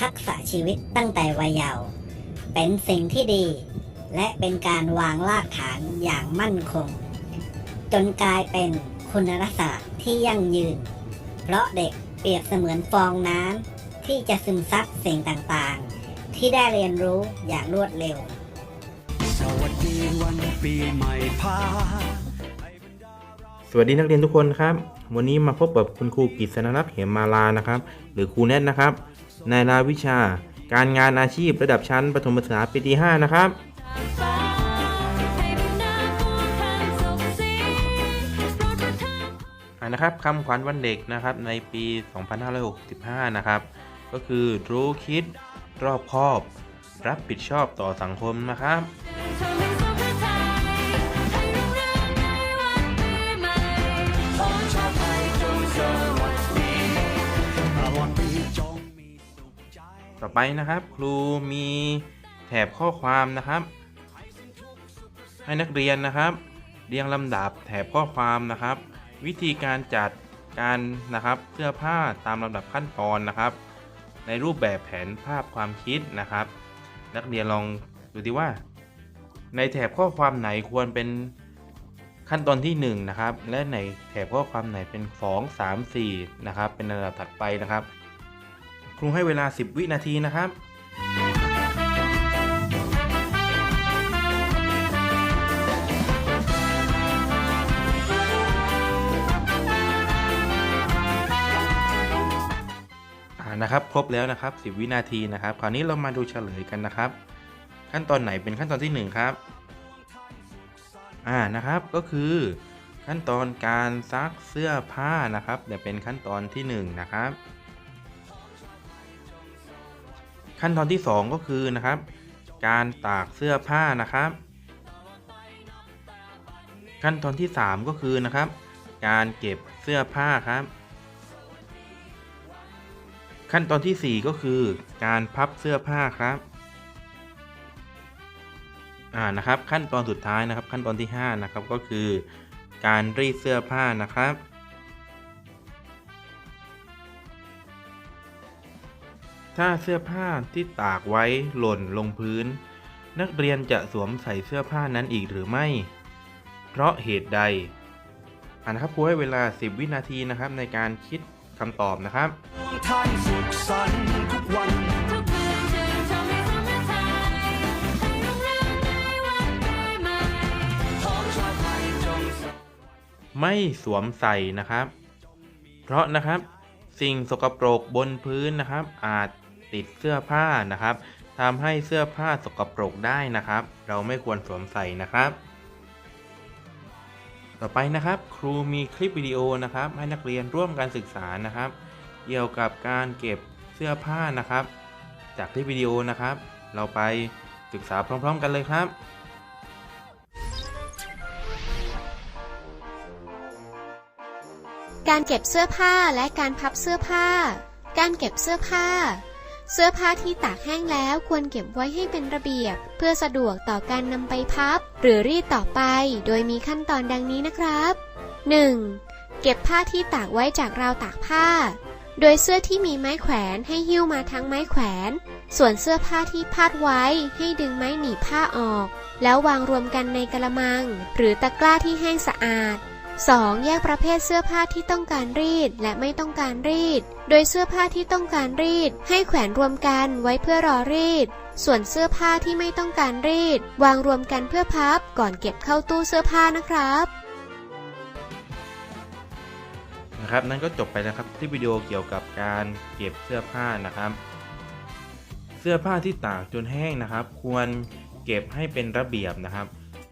ทักษะชีวิตตั้งแต่วัยเยาว์เป็นสิ่งที่ดี และเป็นการวางรากฐานอย่างมั่นคง จนกลายเป็นคุณลักษณะที่ยั่งยืน เพราะเด็กเปรียบเสมือนฟองน้ำที่จะซึมซับสิ่งต่างๆ ที่ได้เรียนรู้อย่างรวดเร็ว สวัสดีวันปีใหม่พาสวัสดีนักเรียนทุกคนครับ วันนี้มาพบกับคุณครูกิษณรักษ์เหมมาลานะครับ หรือครูแนทนะครับ ในรายวิชาการงานอาชีพระดับชั้นประถมศึกษาปีที่5นะครับ อ่านะครับคำขวัญวันเด็กนะครับในปี 2565 นะครับ ก็คือรู้คิดรอบคอบ รับผิดชอบต่อสังคมนะครับ ต่อไปนะครับ ครูมีแถบข้อความนะครับ ให้นักเรียนนะครับ เรียงลำดับแถบข้อความนะครับ วิธีการจัดการนะครับเสื้อผ้าตามลำดับขั้นตอนนะครับ ในรูปแบบแผนภาพความคิดนะครับ นักเรียนลองดูดีว่า ในแถบข้อความไหนควรเป็นขั้นตอนที่1นะครับและในแถบข้อความไหนเป็น 2 3 4นะครับเป็นระดับถัดไปนะครับ ครูให้เวลา 10 วินาทีนะครับอ่านะครับครบแล้วนะครับ 10 วินาทีนะครับ คราวนี้เรามาดูเฉลยกันนะครับ ขั้นตอนไหนเป็นขั้นตอนที่ 1 ครับอ่านะครับก็คือขั้นตอนการซักเสื้อผ้านะครับเดี๋ยวเป็นขั้นตอนที่ 1 นะครับ ขั้นตอนที่ 2 ก็คือนะครับ การตากเสื้อผ้านะครับ ขั้นตอนที่ 3 ก็คือนะครับ การเก็บเสื้อผ้าครับ ขั้นตอนที่ 4 ก็คือ การพับเสื้อผ้าครับอ่านะครับขั้นตอนสุดท้ายนะครับ ขั้นตอนที่ 5 นะครับก็คือ การรีดเสื้อผ้านะครับ ถ้าเสื้อผ้าที่ตากไว้หล่นลงพื้น นักเรียนจะสวมใส่เสื้อผ้านั้นอีกหรือไม่ เพราะเหตุใดอ่านะครับครูให้เวลา 10 วินาทีนะครับในการคิดคำตอบนะครับท่านสุขสันต์ทุกวันขอชาวไทยจงสไม่สวมใส่นะครับ เพราะนะครับ สิ่งสกปรกบนพื้นนะครับ อาจ ติดเสื้อผ้านะครับทำให้เสื้อผ้าสกปรกได้นะครับ เราไม่ควรสวมใส่นะครับ ต่อไปนะครับ ครูมีคลิปวิดีโอนะครับ ให้นักเรียนร่วมการศึกษานะครับ เกี่ยวกับการเก็บเสื้อผ้านะครับ จากคลิปวิดีโอนะครับ เราไปศึกษาพร้อม ๆ กันเลยครับการเก็บเสื้อผ้าและการพับเสื้อผ้า การเก็บเสื้อผ้า เสื้อผ้าที่ตากแห้งแล้วควรเก็บไว้ให้เป็นระเบียบ เพื่อสะดวกต่อการนำไปพับ หรือรีดต่อไป โดยมีขั้นตอนดังนี้นะครับ 1. เก็บผ้าที่ตากไว้จากราวตากผ้า โดยเสื้อที่มีไม้แขวนให้หิ้วมาทั้งไม้แขวน ส่วนเสื้อผ้าที่พาดไว้ให้ดึงไม้หนีบผ้าออก แล้ววางรวมกันในกระมัง หรือตะกร้าที่แห้งสะอาด 2. แยกประเภทเสื้อผ้าที่ต้องการรีดและไม่ต้องการรีด โดยเสื้อผ้าที่ต้องการรีด ให้แขวนรวมกันไว้เพื่อรอรีด ส่วนเสื้อผ้าที่ไม่ต้องการรีด วางรวมกันเพื่อพับก่อนเก็บเข้าตู้เสื้อผ้านะครับนะครับนั่นก็จบไปแล้วครับที่วิดีโอเกี่ยวกับการเก็บเสื้อผ้านะครับ เสื้อผ้าที่ตากจนแห้งนะครับ ควรเก็บให้เป็นระเบียบนะครับ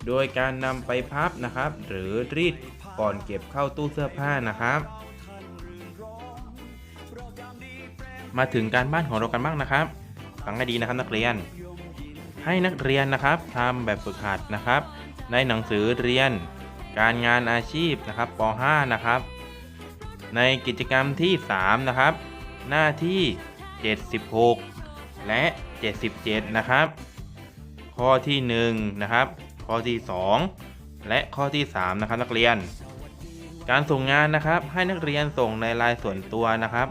โดยการนำไปพับนะครับ หรือรีดก่อนเก็บเข้าตู้เสื้อผ้านะครับ มาถึงการบ้านของเรากันบ้างนะครับฟังให้ดีนะครับนักเรียน ให้นักเรียนนะครับทำแบบฝึกหัดนะครับ ในหนังสือเรียน การงานอาชีพนะครับป .5 นะครับ ในกิจกรรมที่ 3 นะครับ หน้าที่ 76 และ 77 นะครับ ข้อที่ 1 นะครับ ข้อที่ 2 และข้อที่ 3 นะครับนักเรียน การส่งงานนะครับให้นักเรียนส่งในลน์ส่วนตัวนะครับ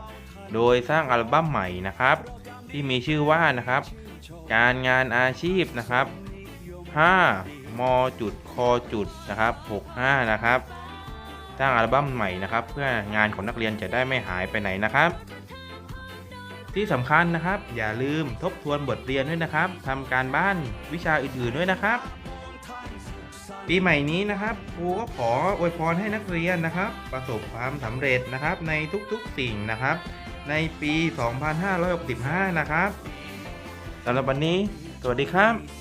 โดยสร้างอัลบั้มใหม่นะครับ ที่มีชื่อว่านะครับ การงานอาชีพนะครับ 5มจุดคจุดนะครับ65 นะครับ สร้างอัลบั้มใหม่นะครับ เพื่องานของนักเรียนจะได้ไม่หายไปไหนนะครับ ที่สำคัญนะครับ อย่าลืมทบทวนบทเรียนด้วยนะครับทำการบ้านวิชาอื่นๆด้วยนะครับ ปีใหม่นี้นะครับครูก็ขออวยพรให้นักเรียนนะครับ ประสบความสำเร็จนะครับในทุกๆสิ่งนะครับ ในปี 2565 นะครับสำหรับวันนี้ สวัสดีครับ